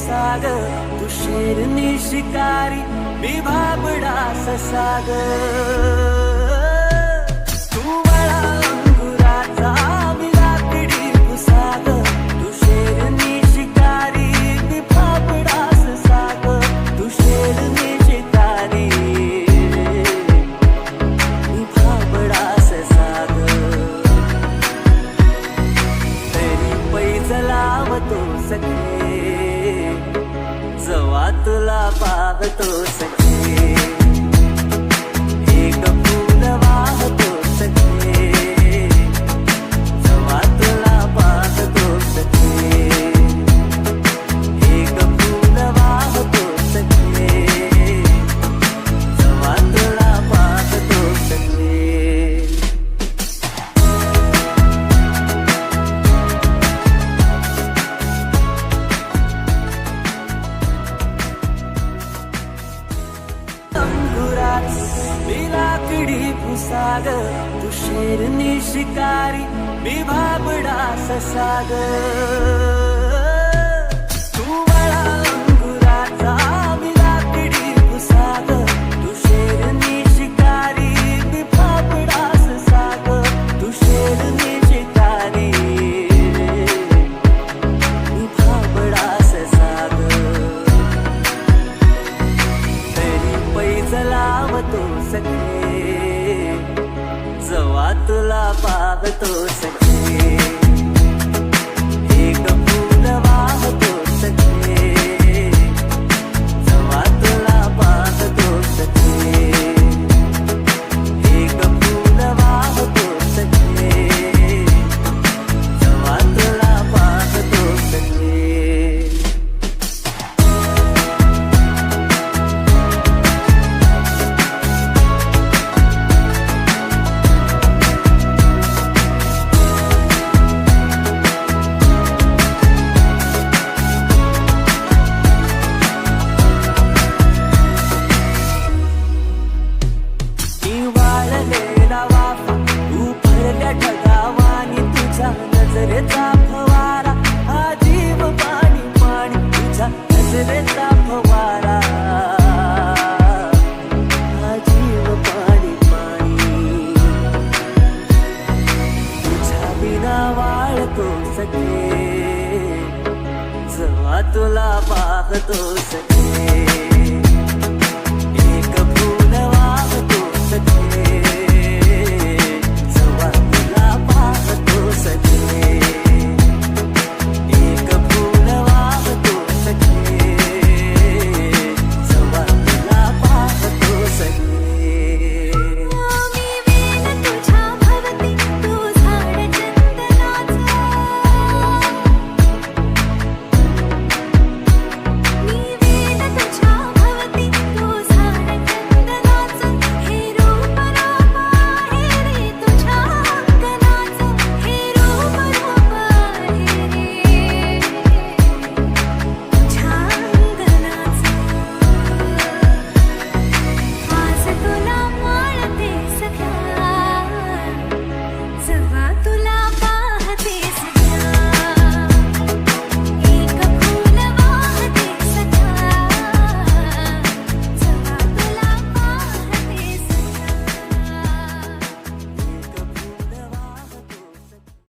पुसाग तू शेरनी शिकारी मी बाबडा ससाग तू तुला पाहतो सखे। मी लाकडी पुसाग तू शेरनी शिकारी मी भाबडा ससाग. पैज लावतो सखे. जवा तुला पाहतो सखे. नजरेचा फवारा हा जीव पाणी पाणी तुझ्या नजरेचा फवारा हा जीव पाणी पाणी तुझ्या बिना वाळतो सखे जवा तुला पाहतो सखे.